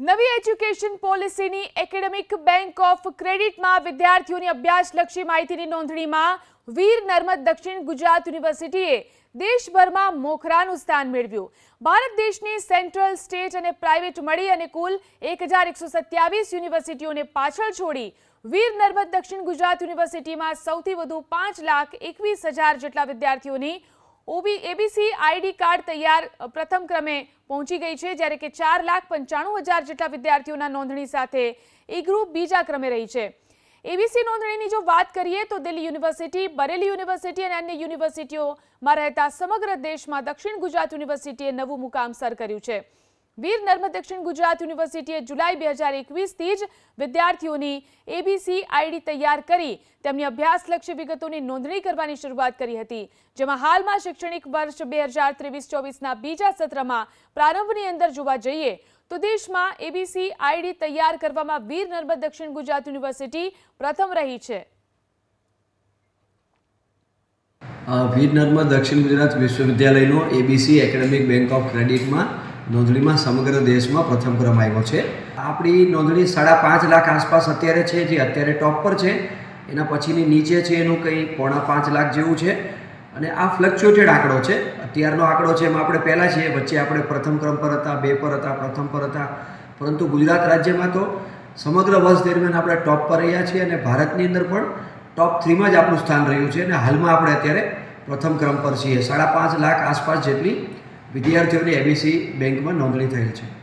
નવી એજ્યુકેશન પોલિસીની academic bank of ક્રેડિટમાં વિદ્યાર્થીઓની અભ્યાસલક્ષી માહિતીની નોંધણીમાં વીર નર્મદ દક્ષિણ ગુજરાત યુનિવર્સિટીએ દેશભરમાં મોખરાનું સ્થાન મેળવ્યું. ભારત દેશની સેન્ટ્રલ, સ્ટેટ અને પ્રાઇવેટ મળી અને કુલ એક યુનિવર્સિટીઓને પાછળ છોડી વીર નર્મદ દક્ષિણ ગુજરાત યુનિવર્સિટીમાં સૌથી વધુ પાંચ લાખ એકવીસ હજાર જેટલા વિદ્યાર્થીઓની ઓબી, એબીસી આઈડી કાર્ડ તૈયાર પ્રથમ ક્રમે પહોંચી ગઈ છે, જ્યારે કે ચાર લાખ પંચાણું હજાર જેટલા વિદ્યાર્થીઓના નોંધણી સાથે ઈ ગ્રુપ બીજા ક્રમે રહી છે. એબીસી નોંધણીની જો વાત કરીએ, તો દિલ્હી યુનિવર્સિટી, બરેલી યુનિવર્સિટી અને અન્ય યુનિવર્સિટીઓમાં રહેતા સમગ્ર દેશમાં દક્ષિણ ગુજરાત યુનિવર્સિટીએ નવું મુકામ સર કર્યું છે. વીર નર્મદ દક્ષિણ ગુજરાત યુનિવર્સિટીએ જુલાઈ બે હજાર એકવીસથી જ વિદ્યાર્થીઓની એબીસી આઈડી તૈયાર કરી તેમની અભ્યાસલક્ષી વિગતોની નોંધણી કરવાની શરૂઆત કરી હતી, જેમાં હાલમાં શૈક્ષણિક વર્ષ બે હજાર ત્રેવીસ ચોવીસના બીજા સત્રમાં પ્રારંભની અંદર જોવા જઈએ તો દેશમાં એબીસી આઈડી તૈયાર કરવામાં વીર નર્મદ દક્ષિણ ગુજરાત યુનિવર્સિટી પ્રથમ રહી છે. વીર નર્મદ દક્ષિણ ગુજરાત વિશ્વવિદ્યાલયનો એબીસી એકેડેમિક બેંક ઓફ ક્રેડિટમાં નોંધણીમાં સમગ્ર દેશમાં પ્રથમ ક્રમ આવ્યો છે. આપણી નોંધણી સાડા પાંચ લાખ આસપાસ અત્યારે છે, જે અત્યારે ટોપ પર છે. એના પછીની નીચે છે એનું કંઈ પોણા પાંચ લાખ જેવું છે. અને આ ફ્લક્ચ્યુએટેડ આંકડો છે. અત્યારનો આંકડો છે એમાં આપણે પહેલાં છીએ, વચ્ચે આપણે પ્રથમ ક્રમ પર હતા, બે પર હતા, પ્રથમ પર હતા. પરંતુ ગુજરાત રાજ્યમાં તો સમગ્ર વર્ષ દરમિયાન આપણે ટોપ પર રહ્યા છીએ અને ભારતની અંદર પણ ટોપ થ્રીમાં જ આપણું સ્થાન રહ્યું છે. અને હાલમાં આપણે અત્યારે પ્રથમ ક્રમ પર છીએ. સાડા પાંચ લાખ આસપાસ જેટલી વિદ્યાર્થીઓની એબીસી બેંકમાં નોંધણી થયેલ છે.